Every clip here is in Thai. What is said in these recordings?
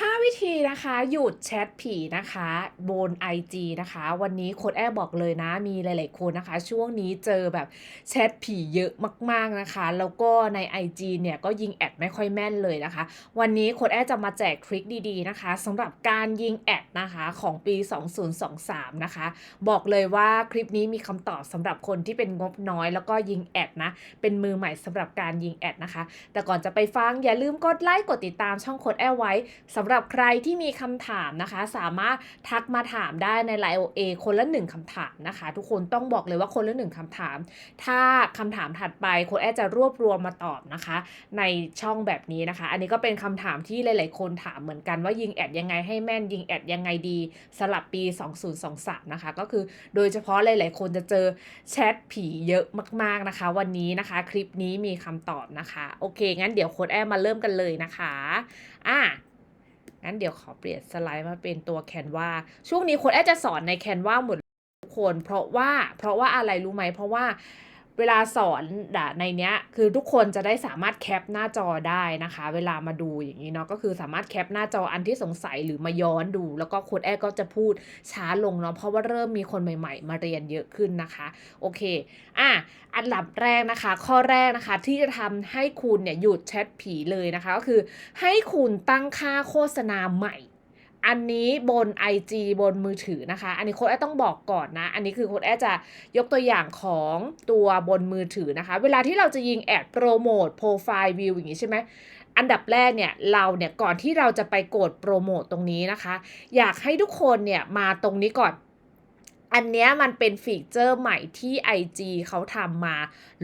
5 วิธีนะคะหยุดแชทผีนะคะบน IG นะคะ วันนี้โค้ดแอบบอกเลยนะ มีหลาย ๆ คนนะคะ ช่วงนี้เจอแบบแชทผีเยอะมาก ๆ นะคะ แล้วก็ใน IG เนี่ยก็ยิงแอดไม่ค่อยแม่นเลยนะคะ วันนี้โค้ดแอบจะมาแจกทริคดีๆนะคะสำหรับการยิงแอดนะคะของปี 2023 นะคะ บอกเลยว่าคลิปนี้มีคำตอบสำหรับคนที่เป็นงบน้อย แล้วก็ยิงแอดนะเป็นมือใหม่สำหรับการยิงแอดนะคะ แต่ก่อนจะไปฟังอย่าลืมกดไลค์กดติดตามช่องโค้ดแอร์ไว้สำหรับใครที่มีคำถามนะคะ สามารถทักมาถามได้ในไลน์ OA คนละหนึ่งคำถามนะคะ ทุกคนต้องบอกเลยว่าคนละหนึ่งคำถาม ถ้าคำถามถัดไปโค้ดแอจะรวบรวมมาตอบนะคะ ในช่องแบบนี้นะคะ อันนี้ก็เป็นคำถามที่หลาย ๆ คนถามเหมือนกันว่ายิงแอดยังไงให้แม่นยิงแอดยังไงดีสลับปี 2023 นะคะ ก็คือโดยเฉพาะหลาย ๆ คนจะเจอแชทผีเยอะมาก ๆ นะคะ วันนี้นะคะคลิปนี้มีคำตอบนะคะ โอเค งั้นเดี๋ยวโค้ดแอมาเริ่มกันเลยนะคะอะ งั้นเดี๋ยวขอเปลี่ยนสไลด์มาเป็นตัวแคนวาช่วงนี้คนแอดจะสอนในแคนวาหมดทุกคน เพราะว่าเพราะว่าอะไรรู้ไหมเพราะว่า เวลาสอนในเนี้ยคือทุกคนจะได้สามารถแคปหน้าจอได้นะคะ เวลามาดูอย่างนี้เนาะก็คือสามารถแคปหน้าจออันที่สงสัยหรือมาย้อนดู แล้วก็โค้ดแอร์ก็จะพูดช้าลงเนาะเพราะว่าเริ่มมีคนใหม่ๆ มาเรียนเยอะขึ้นนะคะโอเคอะอันดับแรกนะคะ ข้อแรกนะคะที่จะทำให้คุณเนี่ยหยุดแชทผีเลยนะคะ ก็คือให้คุณตั้งค่าโฆษณาใหม่ อันนี้บน IG บนมือถือนะคะ อันนี้โค้ดแอดต้องบอกก่อนนะ อันนี้คือโค้ดแอดจะยกตัวอย่างของตัวบนมือถือนะคะ เวลาที่เราจะยิงแอดโปรโมทโปรไฟล์วิวอย่างนี้ใช่ไหมอันดับแรกเนี่ยเราเนี่ยก่อนที่เราจะไปกดโปรโมทตรงนี้นะคะ อยากให้ทุกคนเนี่ยมาตรงนี้ก่อน อันเนี้ยมันเป็นฟีเจอร์ใหม่ที่ IG เขาทำมา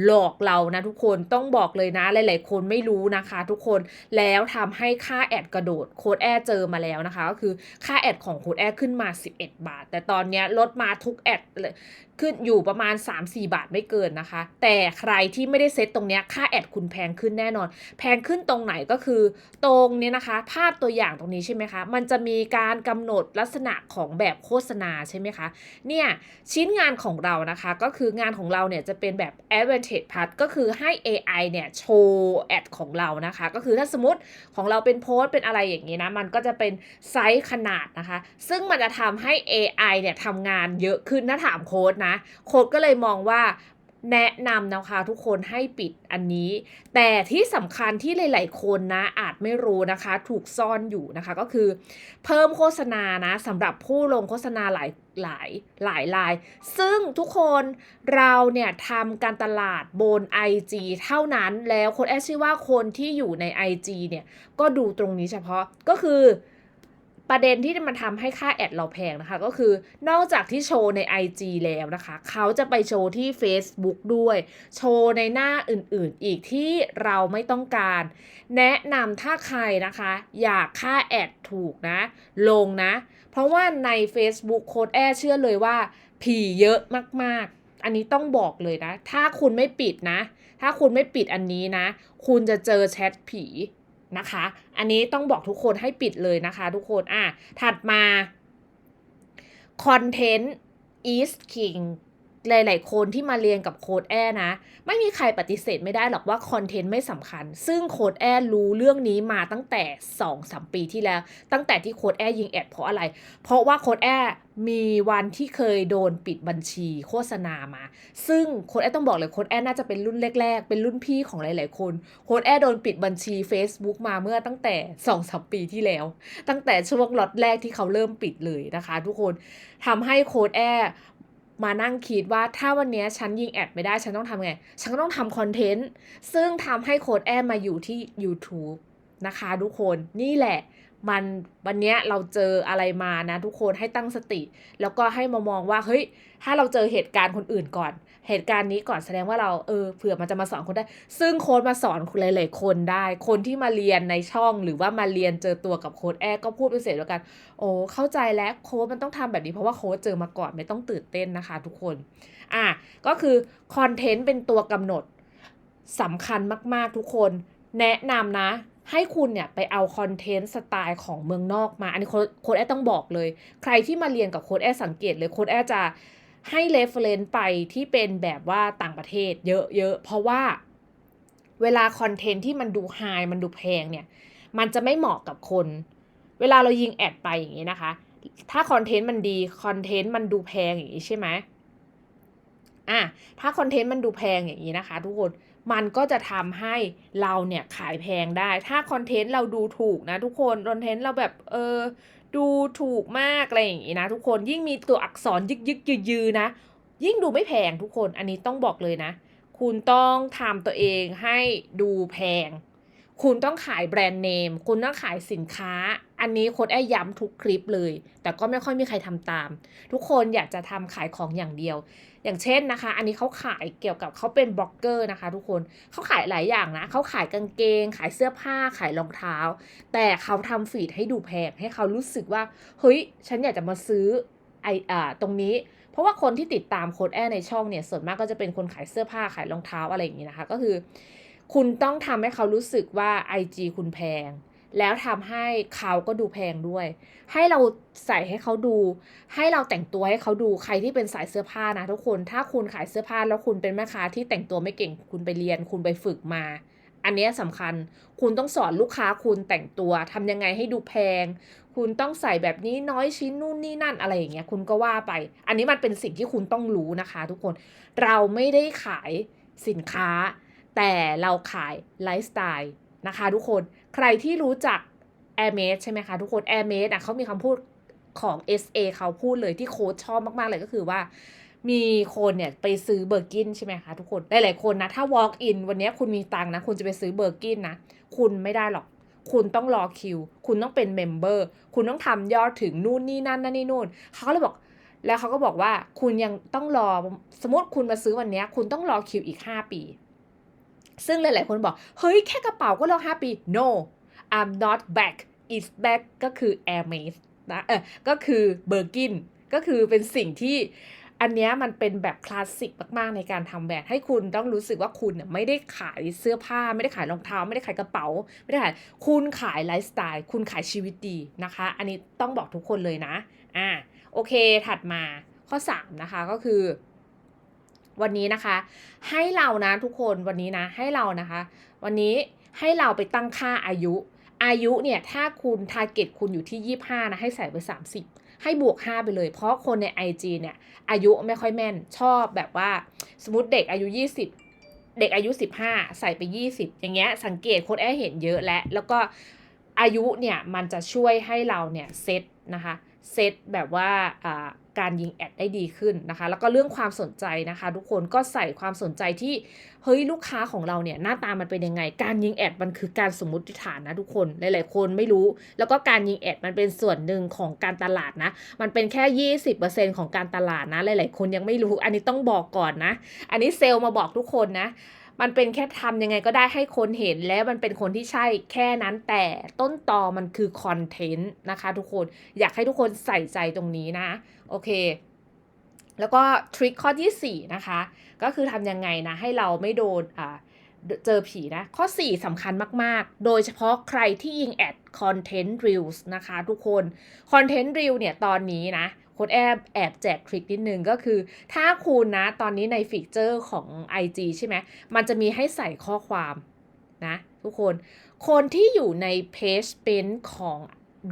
หลอกเรานะทุกคนต้องบอกเลยนะหลายๆ คนไม่รู้นะคะทุกคนแล้วทำให้ค่าแอดกระโดดโค้ดแอร์เจอมาแล้วนะคะก็คือค่าแอดของโค้ดแอร์ขึ้นมา 11 บาท แต่ตอนเนี้ยลดมาทุกแอดเลย ขึ้นอยู่ประมาณ 3-4 บาทไม่เกินนะคะ แต่ใครที่ไม่ได้เซตตรงเนี้ยค่าแอดคุณแพงขึ้นแน่นอน แพงขึ้นตรงไหนก็คือ ตรงเนี้ยนะคะ ภาพตัวอย่างตรงนี้ใช่ไหมคะ มันจะมีการกำหนดลักษณะของแบบโฆษณาใช่ไหมคะ เนี่ยชิ้นงานของเรานะคะก็คืองานของเราเนี่ยจะเป็นแบบ advantage part ก็คือให้ AI เนี่ยโชว์แอดของเรานะคะ ก็คือถ้าสมมติของเราเป็นโพสต์เป็นอะไรอย่างนี้นะมันก็จะเป็นไซส์ขนาดนะคะ ซึ่งมันจะทำให้ AI เนี่ยทำงานเยอะขึ้นถ้าถามโค้ดนะโค้ดก็เลยมองว่าแนะนำนะคะทุกคนให้ปิดอันนี้ แต่ที่สำคัญที่หลาย ๆ คนนะอาจไม่รู้นะคะ ถูกซ่อนอยู่นะคะก็คือ เพิ่มโฆษณานะสำหรับผู้ลงโฆษณาหลายหลายหลายลาย ซึ่งทุกคนเราเนี่ยทำการตลาดบน IG เท่านั้นแล้วคนแอดชื่อว่าคนที่อยู่ใน IG เนี่ยก็ดูตรงนี้เฉพาะก็คือ ประเด็นที่มันทำให้ค่าแอดเราแพงนะคะ ก็คือนอกจากที่โชว์ใน IG แล้วนะคะ เขาจะไปโชว์ที่ Facebook ด้วย โชว์ในหน้าอื่นๆ อีกที่เราไม่ต้องการ แนะนำถ้าใครนะคะ อยากค่าแอดถูกนะ ลงนะ เพราะว่าใน Facebook โค้ดแอเชื่อเลยว่า ผีเยอะมากๆ อันนี้ต้องบอกเลยนะ ถ้าคุณไม่ปิดนะ ถ้าคุณไม่ปิดอันนี้นะ คุณจะเจอแชทผี นะคะ อันนี้ต้องบอกทุกคนให้ปิดเลยนะคะ ทุกคนอะถัดมา Content is King หลาย ๆ คนที่มาเรียนกับโค้ดแอนะ ไม่มีใครปฏิเสธไม่ได้หรอกว่าคอนเทนต์ไม่สำคัญ ซึ่งโค้ดแอร์รู้เรื่องนี้มาตั้งแต่2-3ปีที่แล้ว ตั้งแต่ที่โค้ดแอยิงแอดเพราะอะไร เพราะว่าโค้ดแอมีวันที่เคยโดนปิดบัญชีโฆษณามา ซึ่งโค้ดแอต้องบอกเลยโค้ดแอน่าจะเป็นรุ่นแรก ๆ เป็นรุ่นพี่ของหลาย ๆ คนโค้ดแอโดนปิดบัญชี Facebook มาเมื่อตั้งแต่2-3ปีที่แล้ว ตั้งแต่ช่วงล็อตแรกที่เขาเริ่มปิดเลยนะคะ ทุกคนทำให้โค้ดแอ มานั่งคิดว่าถ้าวันนี้ฉันยิงแอดไม่ได้ฉันต้องทำไง ฉันก็ต้องทำคอนเทนต์ ซึ่งทำให้โค้ดแอมมาอยู่ที่ YouTube นะคะทุกคนนี่แหละ มันวันนี้เราเจออะไรมานะทุกคนให้ตั้งสติ แล้วก็ให้มามองว่าเฮ้ย ถ้าเราเจอเหตุการณ์คนอื่นก่อน เหตุการณ์นี้ก่อนแสดงว่าเราเออเผื่อมันจะมาสอนคนได้ ซึ่งโค้ดมาสอนหลายๆคนได้ คนที่มาเรียนในช่องหรือว่ามาเรียนเจอตัวกับโค้ดแอร์ก็พูดเป็นเสียงเดียวกัน โอ้เข้าใจแล้วโค้ดมันต้องทำแบบนี้เพราะว่าโค้ดเจอมาก่อนไม่ต้องตื่นเต้นนะคะ ทุกคนอะก็คือคอนเทนต์เป็นตัวกำหนดสำคัญมากๆทุกคน แนะนำนะ ให้คุณเนี่ยไปเอาคอนเทนต์สไตล์ของเมืองนอกมา อันนี้โค้ดแอดต้องบอกเลย ใครที่มาเรียนกับโค้ดแอดสังเกตเลยโค้ดแอดจะให้เรฟเฟรนซ์ไปที่เป็นแบบว่าต่างประเทศเยอะๆ เพราะว่าเวลาคอนเทนต์ที่มันดูไฮมันดูแพงเนี่ย มันจะไม่เหมาะกับคน เวลาเรายิงแอดไปอย่างนี้นะคะ ถ้าคอนเทนต์มันดีคอนเทนต์มันดูแพงอย่างนี้ใช่ไหมอะถ้าคอนเทนต์มันดูแพงอย่างนี้นะคะ ทุกคน มันก็จะทำให้เราเนี่ยขายแพงได้ ถ้าคอนเทนต์เราดูถูกนะทุกคน คอนเทนต์เราแบบเออดูถูกมากอะไรอย่างนี้นะทุกคน ยิ่งมีตัวอักษรยึกยึกยืยืนะ ยิ่งดูไม่แพงทุกคน อันนี้ต้องบอกเลยนะ คุณต้องทำตัวเองให้ดูแพง คุณต้องขายแบรนด์เนม คุณต้องขายสินค้า อันนี้โค้ดแอ้ย้ำทุกคลิปเลย แต่ก็ไม่ค่อยมีใครทำตาม ทุกคนอยากจะทำขายของอย่างเดียว อย่างเช่นนะคะ อันนี้เขาขายเกี่ยวกับเขาเป็นบล็อกเกอร์นะคะ ทุกคนเขาขายหลายอย่างนะเขาขายกางเกง ขายเสื้อผ้าขายรองเท้า แต่เขาทำฟีดให้ดูแพงให้เขารู้สึกว่าเฮ้ยฉันอยากจะมาซื้อไออ่าตรงนี้เพราะว่าคนที่ติดตามโค้ดแอร์ในช่องเนี่ยส่วนมากก็จะเป็นคนขายเสื้อผ้าขายรองเท้าอะไรอย่างนี้นะคะ ก็คือ คุณต้องทำให้เขารู้สึกว่า IG คุณแพง แล้วทำให้เขาก็ดูแพงด้วย ให้เราใส่ให้เขาดู ให้เราแต่งตัวให้เขาดูใครที่เป็นสายเสื้อผ้านะทุกคน ถ้าคุณขายเสื้อผ้าแล้วคุณเป็นแม่ค้าที่แต่งตัวไม่เก่งคุณไปเรียน คุณไปฝึกมา อันนี้ยสำคัญ คุณต้องสอนลูกค้าคุณแต่งตัวทำยังไงให้ดูแพง คุณต้องใส่แบบนี้น้อยชิ้นนู่นนี่นั่นอะไรอย่างเงี้ยคุณก็ว่าไป อันนี้มันเป็นสิ่งที่คุณต้องรู้นะคะ ทุกคน เราไม่ได้ขายสินค้า แต่เราขายไลฟ์สไตล์นะคะ ทุกคน ใครที่รู้จัก Air m a d ใช่ไหมคะ ทุกคน Air m a d อะเขามีคำพูดของ SA เขาพูดเลยที่โค้ชชอบมาก ๆ เลยก็คือว่ามีคนเนี่ยไปซื้อเบอร์กินใช่ไหมคะทุกคน หลาย ๆ คนนะ ถ้า walk in วันนี้คุณมีตังค์นะ คุณจะไปซื้อเบอร์กินนะ คุณไม่ได้หรอก คุณต้องรอคิว คุณต้องเป็นเมมเบอร์ คุณต้องทำยอดถึงนู่นนี่นั่นนั่นนี่นู่น เขาก็เลยบอก แล้วเขาก็บอกว่าคุณยังต้องรอ สมมติคุณมาซื้อวันนี้ คุณต้องรอคิวอีก 5 ปี ซึ่งหลาย ๆ คนบอก เฮ้ย แค่กระเป๋าก็รอ5ปี no I'm not back it's back ก็คือ Air m a d e นะเออก็คือเบอร์กินก็คือเป็นสิ่งที่อันนี้มันเป็นแบบคลาสสิกมากๆในการทำแบรนด์ให้คุณต้องรู้สึกว่าคุณเนี่ยไม่ได้ขายเสื้อผ้า ไม่ได้ขายรองเท้า ไม่ได้ขายกระเป๋า ไม่ได้ขายคุณขายไลฟ์สไตล์ คุณขายชีวิตดีนะคะ อันนี้ต้องบอกทุกคนเลยนะอ่าโอเคถัดมาข้อ 3 นะคะก็คือ วันนี้นะคะ ให้เรานะทุกคนวันนี้นะให้เรานะคะ วันนี้ให้เราไปตั้งค่าอายุ อายุเนี่ยถ้าคุณทาร์เก็ตคุณอยู่ที่ 25 นะให้ใส่ไป 30 ให้บวก 5 ไปเลย เพราะคนใน IG เนี่ยอายุไม่ค่อยแม่นชอบแบบว่า สมมติเด็กอายุ 20 เด็กอายุ 15 ใส่ไป 20 อย่างเงี้ยสังเกตค้ดแอร์เห็นเยอะแล้วแล้วก็อายุเนี่ยมันจะช่วยให้เราเนี่ยเซตนะคะเซตแบบว่าอ่า การยิงแอดได้ดีขึ้นนะคะ แล้วก็เรื่องความสนใจนะคะ ทุกคนก็ใส่ความสนใจที่เฮ้ยลูกค้าของเราเนี่ยหน้าตามันเป็นยังไง การยิงแอดมันคือการสมมติฐานนะทุกคนหลายๆคนไม่รู้ แล้วก็การยิงแอดมันเป็นส่วนหนึ่งของการตลาดนะ มันเป็นแค่ 20%ของการตลาดนะหลายๆคนยังไม่รู้ อันนี้ต้องบอกก่อนนะ อันนี้เซลล์มาบอกทุกคนนะ มันเป็นแค่ทำยังไงก็ได้ให้คนเห็นแล้วมันเป็นคนที่ใช่แค่นั้นแต่ต้นตอมันคือคอนเทนต์นะคะทุกคนอยากให้ทุกคนใส่ใจตรงนี้นะ โอเค แล้วก็ทริคข้อที่ 4 นะคะ ก็คือทำยังไงนะ ให้เราไม่โดนอ่าเจอผีนะ ข้อ 4สำคัญมาก ๆ โดยเฉพาะใครที่ยิงแอดคอนเทนต์รีลส์นะคะทุกคนคอนเทนต์รีลเนี่ยตอนนี้นะ ค้ดแอบแอบแจกทริคนิดนึงก็คือ ถ้าคุณนะตอนนี้ในฟีเจอร์ของ IG ใช่ไหมมันจะมีให้ใส่ข้อความนะทุกคน คนที่อยู่ในเพจเป็นของ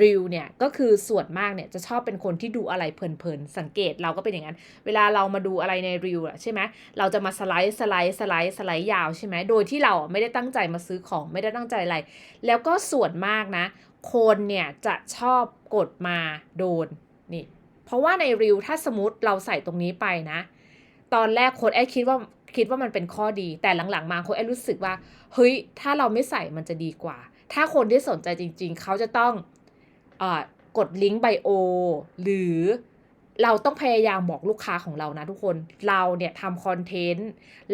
รีลเนี่ยก็คือส่วนมากเนี่ยจะชอบเป็นคนที่ดูอะไรเพลินๆ สังเกตเราก็เป็นอย่างนั้น เวลาเรามาดูอะไรในรีลอะใช่ไหมเราจะมาสไลด์สไลด์สไลด์สไลด์ยาวใช่ไหมโดยที่เราไม่ได้ตั้งใจมาซื้อของไม่ได้ตั้งใจอะไร แล้วก็ส่วนมากนะ คนเนี่ยจะชอบกดมาโดน เพราะว่าในรีวถ้าสมมติเราใส่ตรงนี้ไปนะ ตอนแรกโค้ดแอดคิดว่าคิดว่ามันเป็นข้อดีแต่หลังๆ มาโค้ดแอดรู้สึกว่าเฮ้ยถ้าเราไม่ใส่มันจะดีกว่า ถ้าคนที่สนใจจริง ๆ เขาจะต้องเอ่อกดลิงก์ไบโอหรือ เราต้องพยายามบอกลูกค้าของเรานะทุกคน เราเนี่ยทำคอนเทนต์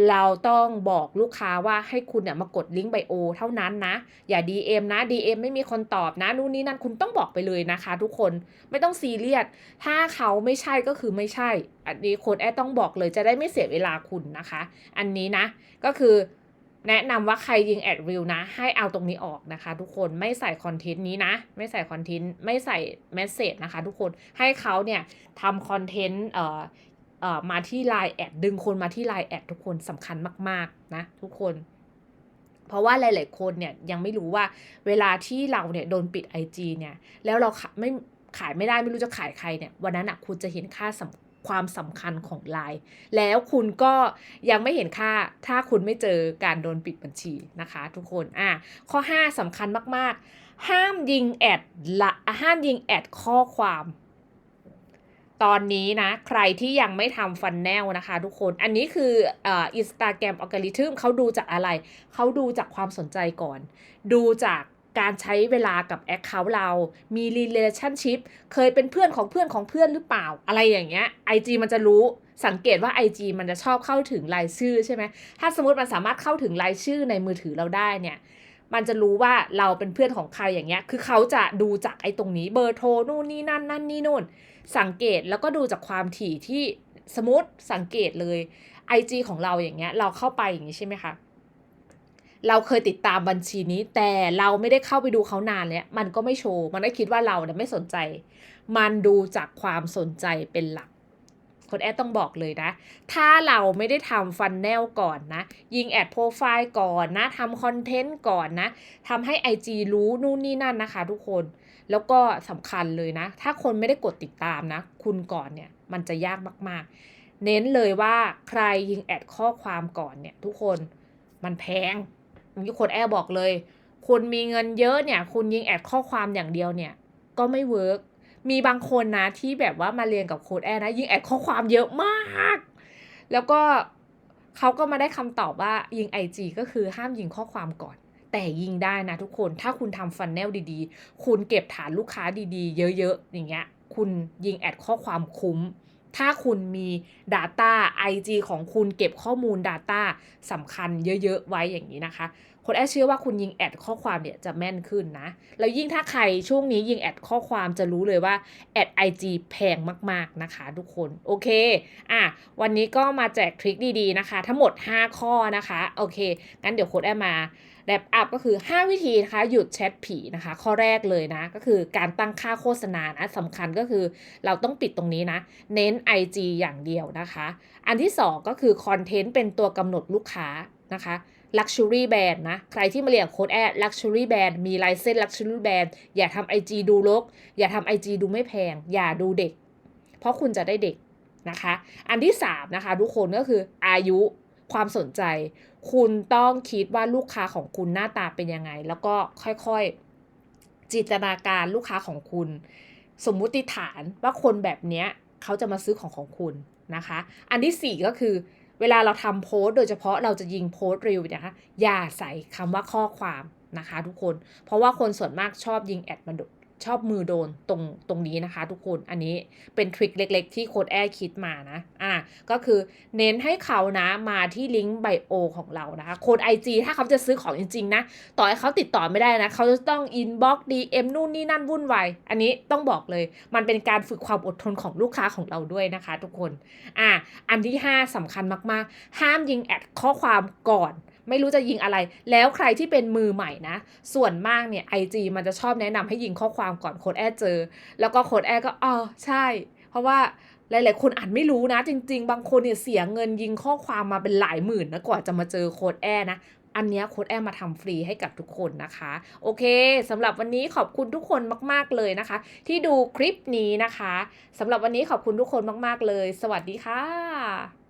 เราต้องบอกลูกค้าว่าให้คุณเนี่ยมากดลิงก์ไบโอเท่านั้นนะ อย่า DM นะ DM ไม่มีคนตอบนะ นู่นนี่นั่นคุณต้องบอกไปเลยนะคะ ทุกคน ไม่ต้องซีเรียส ถ้าเขาไม่ใช่ก็คือไม่ใช่ อันนี้โค้ดแอดต้องบอกเลยจะได้ไม่เสียเวลาคุณนะคะ อันนี้นะ ก็คือ แนะนำว่าใครยิงแอดรีลนะ ให้เอาตรงนี้ออกนะคะ ทุกคนไม่ใส่คอนเทนต์นี้นะ ไม่ใส่คอนเทนต์ไม่ใส่เมสเซจนะคะ ทุกคนให้เขาเนี่ยทำคอนเทนต์เอ่อเอ่อมาที่ไลน์แอดดึงคนมาที่ไลน์แอดทุกคนสำคัญมากๆนะทุกคน เพราะว่าหลาย ๆ คนเนี่ยยังไม่รู้ว่าเวลาที่เราเนี่ยโดนปิด IG เนี่ยแล้วเราขะไม่ขายไม่ได้ไม่รู้จะขายใครเนี่ยวันนั้นอะคุณจะเห็นค่าสำ ความสำคัญของไลน์แล้วคุณก็ยังไม่เห็นค่าถ้าคุณไม่เจอการโดนปิดบัญชีนะคะทุกคนอะข้อ 5สำคัญมากๆ ห้ามยิงแอดละห้ามยิงแอดข้อความตอนนี้นะ ใครที่ยังไม่ทำฟันแนลนะคะทุกคน อันนี้คืออินสตาแกรมอัลกอริทึมเขาดูจากอะไร เขาดูจากความสนใจก่อน ดูจาก การใช้เวลากับแอคเคาท์เรา มี relationship เคยเป็นเพื่อนของเพื่อนของเพื่อนหรือเปล่า อะไรอย่างเงี้ย IG มันจะรู้สังเกตว่า IG มันจะชอบเข้าถึงรายชื่อใช่ไหม ถ้าสมมติมันสามารถเข้าถึงรายชื่อในมือถือเราได้เนี่ย มันจะรู้ว่าเราเป็นเพื่อนของใครอย่างเงี้ย คือเขาจะดูจากไอ้ตรงนี้เบอร์โทรนู่นนี่นั่นนั่นนี่นู่น สังเกตแล้วก็ดูจากความถี่ที่สมมติสังเกตเลย IG ของเราอย่างเงี้ย เราเข้าไปอย่างนี้ใช่ไหมคะ เราเคยติดตามบัญชีนี้ แต่เราไม่ได้เข้าไปดูเขานานแล้วมันก็ไม่โชว์ มันได้คิดว่าเราเนี่ยไม่สนใจ มันดูจากความสนใจเป็นหลักคนแอดต้องบอกเลยนะ ถ้าเราไม่ได้ทำฟันแนลก่อนนะ ยิงแอดโปรไฟล์ก่อนนะ ทำคอนเทนต์ก่อนนะ ทำให้ IG รู้นู่นนี่นั่นนะคะทุกคน แล้วก็สำคัญเลยนะ ถ้าคนไม่ได้กดติดตามนะ คุณก่อนเนี่ย มันจะยากมากๆ เน้นเลยว่าใครยิงแอดข้อความก่อนเนี่ยทุกคน มันแพง อย่างที่คนแอร์บอกเลย คุณมีเงินเยอะเนี่ย คุณยิงแอดข้อความอย่างเดียวเนี่ย ก็ไม่เวิร์กมีบางคนนะที่แบบว่ามาเรียนกับโค้ดแอร์นะ ยิงแอดข้อความเยอะมาก แล้วก็เขาก็มาได้คำตอบว่ายิง IG ก็คือห้ามยิงข้อความก่อน แต่ยิงได้นะทุกคนถ้าคุณทำฟันแนลดีๆ คุณเก็บฐานลูกค้าดีๆ เยอะๆ อย่างเงี้ย คุณยิงแอดข้อความคุ้ม ถ้าคุณมี Data IG ของคุณเก็บข้อมูล Data สำคัญเยอะ ๆ ไว้อย่างนี้นะคะคนแอดเชื่อว่าคุณยิงแอดข้อความเนี่ยจะแม่นขึ้นนะ แล้วยิ่งถ้าใครช่วงนี้ยิงแอดข้อความจะรู้เลยว่าแอด IG แพงมากๆนะคะทุกคน โอเค อะ วันนี้ก็มาแจกทริคดีๆนะคะ ทั้งหมด 5 ข้อนะคะ โอเค งั้นเดี๋ยวโค้ดแอดมา แรปอัพก็คือ 5 วิธีนะคะหยุดแชทผีนะคะ ข้อแรกเลยนะ ก็คือการตั้งค่าโฆษณานะสำคัญก็คือเราต้องปิดตรงนี้นะ เน้น IG อย่างเดียวนะคะ อันที่ 2 ก็คือคอนเทนต์เป็นตัวกำหนดลูกค้านะคะ Luxury Brand นะ ใครที่มาเรียนโค้ดแอด Luxury Brand มีลายเส้น Luxury Brand อย่าทำ IG ดูลก อย่าทำ IG ดูไม่แพง อย่าดูเด็ก เพราะคุณจะได้เด็กนะคะ อันที่ 3 นะคะ ทุกคนก็คืออายุ ความสนใจ คุณต้องคิดว่าลูกค้าของคุณหน้าตาเป็นยังไง แล้วก็ค่อยๆ จินตนาการลูกค้าของคุณ สมมุติฐานว่าคนแบบเนี้ยเขาจะมาซื้อของของคุณนะคะ อันที่ 4 ก็คือเวลาเราทำโพสต์โดยเฉพาะเราจะยิงโพสต์รีวนะคะอย่าใส่คำว่าข้อความนะคะทุกคน เพราะว่าคนส่วนมากชอบยิงแอดมาด ชอบมือโดนตรงตรงนี้นะคะ ทุกคนอันนี้เป็นทริคเล็ก ๆ ที่โค้ดแอร์คิดมานะอะก็คือเน้นให้เขานะมาที่ลิงก์ไบโอของเรานะคะโค้ด IG ถ้าเขาจะซื้อของจริง ๆ นะ ต่อให้เขาติดต่อไม่ได้นะ เขาจะต้องอินบ็อกซ์ดีเอ็มนู่นนี่นั่นวุ่นวายอันนี้ต้องบอกเลย มันเป็นการฝึกความอดทนของลูกค้าของเราด้วยนะคะ ทุกคนอะอันที่ 5สำคัญมากๆ ห้ามยิงแอดข้อความก่อน ไม่รู้จะยิงอะไร แล้วใครที่เป็นมือใหม่นะ ส่วนมากเนี่ย IG มันจะชอบแนะนำให้ยิงข้อความก่อนโค้ดแอดเจอ แล้วก็โค้ดแอดก็อ๋อใช่ เพราะว่าหลาย ๆ คนอาจไม่รู้นะ จริง ๆ บางคนเนี่ยเสียเงินยิงข้อความมาเป็นหลายหมื่นนะกว่าจะมาเจอโค้ดแอดนะอันเนี้ยโค้ดแอมมาทำฟรีให้กับทุกคนนะคะ โอเคสำหรับวันนี้ขอบคุณทุกคนมาก ๆ เลยนะคะ ที่ดูคลิปนี้นะคะสำหรับวันนี้ขอบคุณทุกคนมาก ๆ เลย สวัสดีค่ะ